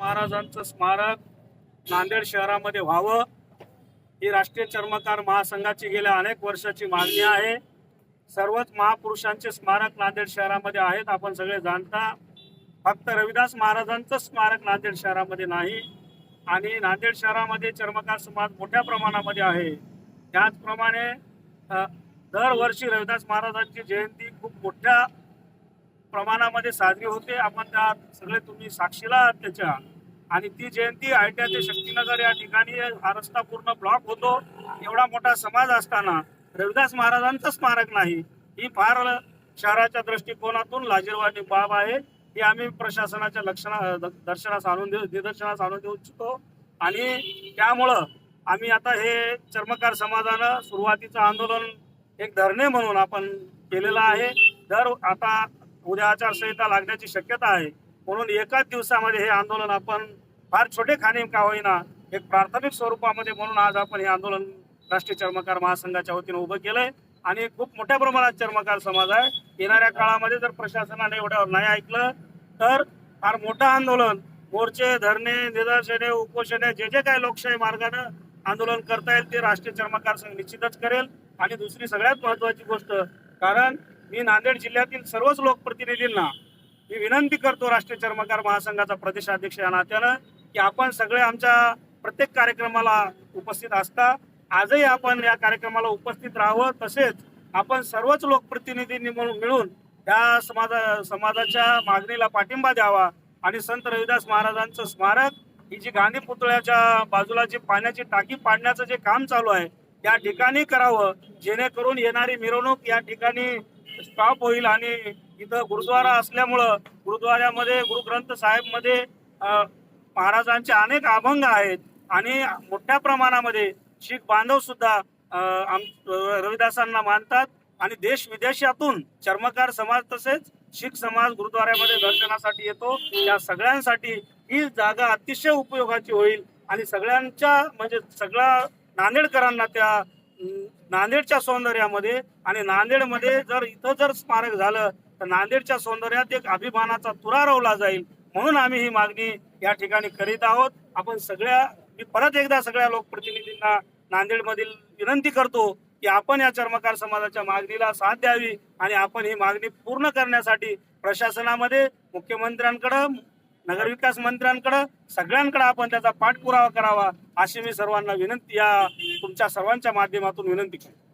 महाराजांचं स्मारक नांदेड शहरामध्ये व्हावं ही राष्ट्रीय चर्मकार महासंघाची गेल्या अनेक वर्षाची मागणी आहे. सर्वच महापुरुषांचे स्मारक नांदेड शहरामध्ये आहेत आपण सगळे जाणता. फक्त रविदास महाराजांचं स्मारक नांदेड शहरामध्ये नाही आणि नांदेड शहरामध्ये चर्मकार समाज मोठ्या प्रमाणामध्ये आहे. त्याचप्रमाणे दरवर्षी रविदास महाराजांची जयंती खूप मोठ्या प्रमाणामध्ये साजरी होते. आपण त्या सगळे तुम्ही साक्षीला आहात त्याच्या. आणि ती जयंती आयट्या ते शक्तीनगर या ठिकाणी हा रस्ता पूर्ण ब्लॉक होतो. एवढा मोठा समाज असताना रविदास महाराजांचं स्मारक नाही. ही फार शहराच्या दृष्टिकोनातून लाजीरवाणी बाब आहे. ही आम्ही प्रशासनाच्या लक्षणा दर्शनास आणून देऊ निदर्शनास आणून देऊ इच्छितो. आणि त्यामुळं आम्ही आता हे चर्मकार समाजानं सुरुवातीचं आंदोलन एक धरणे म्हणून आपण केलेलं आहे. दर आता उद्या आचारसंहिता लागण्याची शक्यता आहे. म्हणून एकाच दिवसामध्ये हे आंदोलन आपण फार छोटे खाणे का होईना एक प्राथमिक स्वरूपामध्ये म्हणून आज आपण हे आंदोलन राष्ट्रीय चर्मकार महासंघाच्या वतीनं उभं केलंय. आणि खूप मोठ्या प्रमाणात चर्मकार समाज आहे. येणाऱ्या काळामध्ये जर प्रशासनाने एवढ्यावर नाही ऐकलं तर फार मोठं आंदोलन मोर्चे धरणे निदर्शने उपोषणे जे जे काही लोकशाही मार्गानं आंदोलन करता येईल ते राष्ट्रीय चर्मकार संघ निश्चितच करेल. आणि दुसरी सगळ्यात महत्वाची गोष्ट कारण मी नांदेड जिल्ह्यातील सर्वच लोकप्रतिनिधींना मी विनंती करतो राष्ट्रीय चर्मकार महासंघाचा प्रदेशाध्यक्ष या नात्यानं की आपण सगळे आमच्या प्रत्येक कार्यक्रमाला उपस्थित असता. आजही आपण या कार्यक्रमाला उपस्थित राहावं. तसेच आपण सर्वच लोकप्रतिनिधींनी मिळून या समाजा समाजाच्या मागणीला पाठिंबा द्यावा आणि संत रविदास महाराजांचं स्मारक ही जी गांधी पुतळ्याच्या बाजूला जी पाण्याची टाकी पाडण्याचं जे काम चालू आहे त्या ठिकाणी करावं. जेणेकरून येणारी मिरवणूक या ठिकाणी स्टॉप होईल आणि इथं गुरुद्वारा असल्यामुळं गुरुद्वाऱ्यामध्ये गुरुग्रंथ साहेबमध्ये साहेबमध्ये महाराजांचे अनेक अभंग आहेत. आणि मोठ्या प्रमाणामध्ये शीख बांधव सुद्धा आम- रविदासांना मानतात. आणि देश विदेशातून चर्मकार समाज तसेच शीख समाज गुरुद्वाऱ्यामध्ये दर्शनासाठी येतो. या सगळ्यांसाठी ही जागा अतिशय उपयोगाची होईल. आणि सगळ्यांच्या म्हणजे सगळ्या नांदेडकरांना त्या नांदेडच्या सौंदर्यामध्ये आणि नांदेडमध्ये जर इथं जर स्मारक झालं तर नांदेडच्या सौंदर्यात एक अभिमानाचा तुरा रोवला जाईल म्हणून आम्ही ही मागणी या ठिकाणी करीत आहोत. आपण सगळ्या मी परत एकदा सगळ्या लोकप्रतिनिधींना नांदेडमधील विनंती करतो की आपण या चर्मकार समाजाच्या मागणीला साथ द्यावी आणि आपण ही मागणी पूर्ण करण्यासाठी प्रशासनामध्ये मुख्यमंत्र्यांकडं नगरविकास मंत्र्यांकडं सगळ्यांकडे आपण त्याचा पाठपुरावा करावा अशी मी सर्वांना विनंती या तुमच्या सर्वांच्या माध्यमातून विनंती करतो.